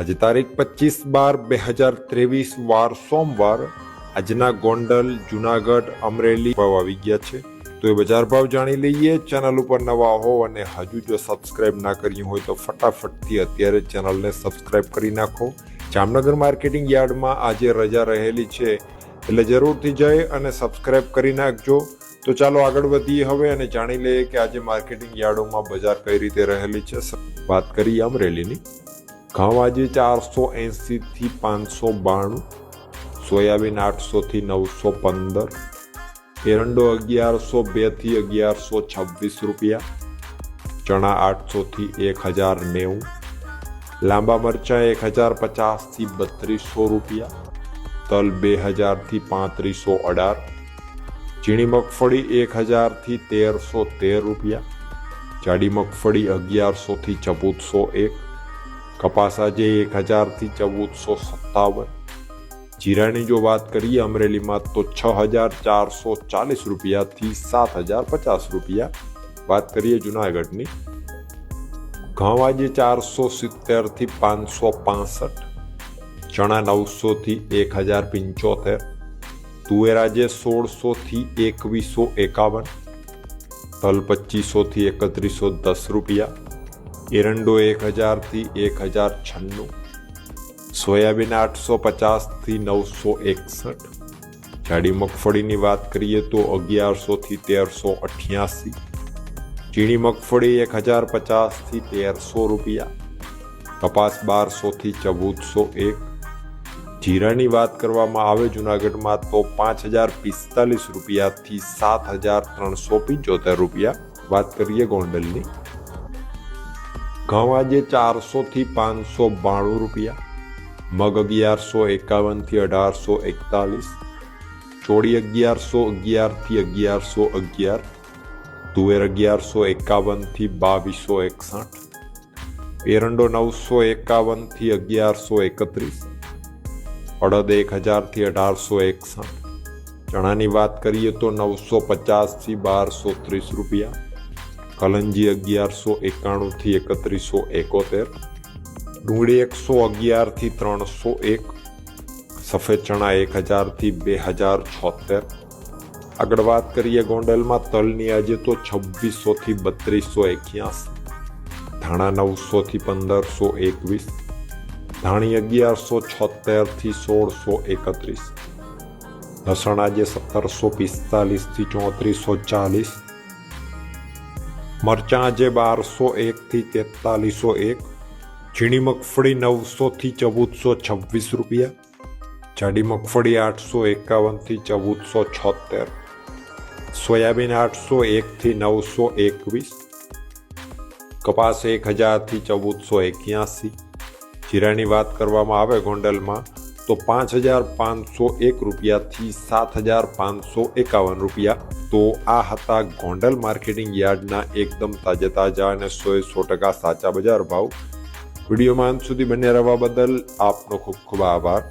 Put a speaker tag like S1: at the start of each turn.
S1: આજે તારીખ પચીસ બાર બે હજાર ત્રેવીસ વાર સોમવાર આજના ગોંડલ, જુનાગઢ, અમરેલી ભાવ આવી ગયા છે. તો એ બજાર ભાવ જાણી લઈએ. ચેનલ ઉપર નવા હો અને હજુ જો સબસ્ક્રાઇબ ના કર્યું હોય તો ફટાફટથી અત્યારે ચેનલને સબસ્ક્રાઇબ કરી નાખો. જામનગર માર્કેટિંગ યાર્ડમાં આજે રજા રહેલી છે. એટલે જરૂરથી જઈ અને સબસ્ક્રાઇબ કરી નાખજો. તો ચાલો આગળ વધીએ હવે અને જાણી લઈએ કે આજે માર્કેટિંગ યાર્ડોમાં બજાર કઈ રીતે રહેલી છે. વાત કરીએ અમરેલીની. ઘઉં ચારસો એંસીથી પાંચસો બાણું, સોયાબીન આઠસોથી નવસો પંદર, એરંડો અગિયારસો બેથી અગિયારસો છવ્વીસ રૂપિયા, ચણા આઠસોથી એક હજાર નેવું, લાંબા મરચાં એક હજાર પચાસથી બત્રીસો રૂપિયા, તલ બે હજારથી પાંત્રીસો અઢાર, ઝીણી મગફળી એક હજારથી તેરસો તેર રૂપિયા, જાડી મગફળી અગિયારસોથી ચૌદસો એક કપાસ આજે એક હજારથી ચૌદસો સત્તાવન. જીરાની જો વાત કરીએ, અમરેલીમાં તો છ હજાર ચારસો ચાલીસ રૂપિયાથી સાત હજાર પચાસ રૂપિયા. વાત કરીએ જુનાગઢની. ઘઉં આજે ચારસો સિત્તેરથી પાંચસો પાસઠ. ચણા નવસોથી એક હજાર પંચોતેર. તુવેર આજે સોળસોથી એકવીસો એકાવન. તલ પચીસોથી એકત્રીસો દસ રૂપિયા. એરંડો એક હજારથી એક હજાર છન્નું સોયાબીન આઠસો પચાસથી નવસો એકસઠ જાડી મગફળીની વાત કરીએ તો અગિયારસોથી તેરસો અઠ્યાસી ચીણી મગફળી એક હજાર પચાસથી તેરસો રૂપિયા કપાસ બારસોથી ચૌદસો એક જીરાની વાત કરવામાં આવે જુનાગઢમાં તો પાંચ હજાર પિસ્તાલીસ રૂપિયાથી સાત હજાર ત્રણસો પંચોતેર રૂપિયા. વાત કરીએ ગોંડલની. ઘઉં આજે ચારસોથી પાંચસો બાણું રૂપિયા, મગ અગિયારસો એકાવનથી અઢારસો એકતાલીસ, ચોળી અગિયારસો અગિયારથી અગિયારસો અગિયાર, તુવેર અગિયારસો એકાવનથી બાવીસો એકસઠ, એરંડો નવસો એકાવનથી અગિયારસો એકત્રીસ, અડદ એક હજારથી અઢારસો એકસઠ. ચણાની વાત કરીએ તો નવસો પચાસથી બારસો ત્રીસ રૂપિયા કલંજી અગિયારસો એકાણુંથી એકત્રીસો એકોતેર, ડુંગળી એકસો અગિયારથી ત્રણસો એક, સફેદ ચણા એક હજારથી બે હજાર છોતેર. આગળ વાત કરીએ ગોંડલમાં, તલની આજે તો છવ્વીસોથી બત્રીસો એક્યાસી, ધાણા નવસોથી પંદરસો એકવીસ, ધાણી અગિયારસો છોતેરથી સોળસો એકત્રીસ, લસણ આજે સત્તરસો પિસ્તાલીસથી ચોત્રીસો ચાલીસ મરચાં આજે બારસો એકથી તેતાલીસો એક, ઝીણી મગફળી નવસોથી ચૌદસો છવ્વીસ રૂપિયા, જાડી મગફળી આઠસો એકાવનથી ચૌદસો છોતેર, સોયાબીન આઠસો એકથી નવસો એકવીસ, કપાસ એક હજારથી ચૌદસો એક્યાસી. જીરાની વાત કરવામાં આવે ગોંડલમાં તો પાંચ હજાર પાંચસો એક રૂપિયાથી સાત હજાર પાંચસો એકાવન રૂપિયા. તો આ હતા ગોંડલ માર્કેટિંગ યાર્ડના એકદમ તાજા તાજા અને સો સો ટકા સાચા બજાર ભાવ. વિડીયોમાં અંત સુધી બને રહેવા બદલ આપનો ખૂબ ખૂબ આભાર.